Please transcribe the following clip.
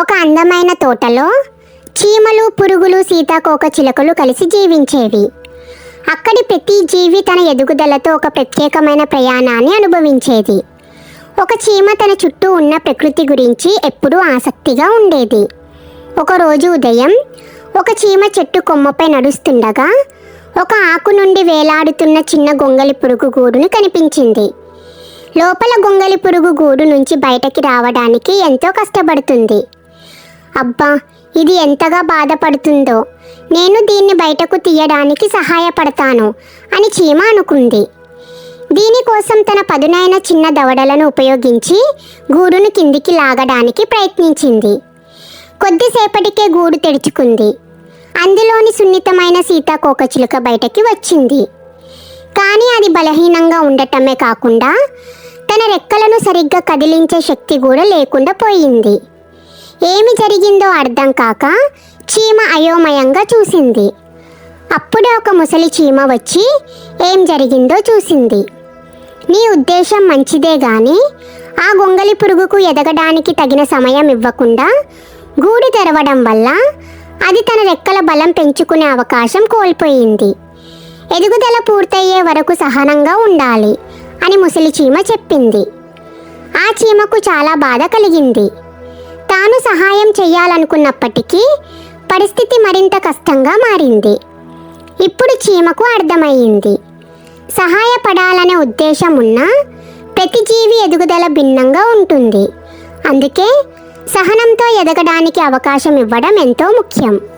ఒక అందమైన తోటలో చీమలు పురుగులు సీతాకోక చిలకలు కలిసి జీవించేవి. అక్కడి ప్రతి జీవి తన ఎదుగుదలతో ఒక ప్రత్యేకమైన ప్రయాణాన్ని అనుభవించేది. ఒక చీమ తన చుట్టూ ఉన్న ప్రకృతి గురించి ఎప్పుడూ ఆసక్తిగా ఉండేది. ఒకరోజు ఉదయం ఒక చీమ చెట్టు కొమ్మపై నడుస్తుండగా ఒక ఆకు నుండి వేలాడుతున్న చిన్న గొంగలి పురుగు గూడును కనిపించింది. లోపల గొంగలి పురుగు గూడు నుంచి బయటకి రావడానికి ఎంతో కష్టపడుతుంది. అబ్బా ఇది ఎంతగా బాధపడుతుందో. నేను దీన్ని బయటకు తీయడానికి సహాయపడతాను అని చీమ అనుకుంది. దీనికోసం తన పదునైన చిన్న దవడలను ఉపయోగించి గూడును కిందికి లాగడానికి ప్రయత్నించింది. కొద్దిసేపటికే గూడు తెరుచుకుంది. అందులోని సున్నితమైన సీతాకోకచిలుక బయటకి వచ్చింది. కానీ అది బలహీనంగా ఉండటమే కాకుండా తన రెక్కలను సరిగ్గా కదిలించే శక్తి కూడా లేకుండా పోయింది. ఏమి జరిగిందో అర్థం కాక చీమ అయోమయంగా చూసింది. అప్పుడే ఒక ముసలి చీమ వచ్చి ఏం జరిగిందో చూసింది. నీ ఉద్దేశం మంచిదే గాని ఆ గొంగలి పురుగుకు ఎదగడానికి తగిన సమయం ఇవ్వకుండా గూడు తెరవడం వల్ల అది తన రెక్కల బలం పెంచుకునే అవకాశం కోల్పోయింది. ఎదుగుదల పూర్తయ్యే వరకు సహనంగా ఉండాలి అని ముసలి చీమ చెప్పింది. ఆ చీమకు చాలా బాధ కలిగింది. సహాయం చేయాలనుకున్నప్పటికీ పరిస్థితి మరింత కష్టంగా మారింది. ఇప్పుడు చీమకు అర్థమయ్యింది సహాయపడాలనే ఉద్దేశం ఉన్న ప్రతి జీవి ఎదుగుదల భిన్నంగా ఉంటుంది. అందుకే సహనంతో ఎదగడానికి అవకాశం ఇవ్వడం ఎంతో ముఖ్యం.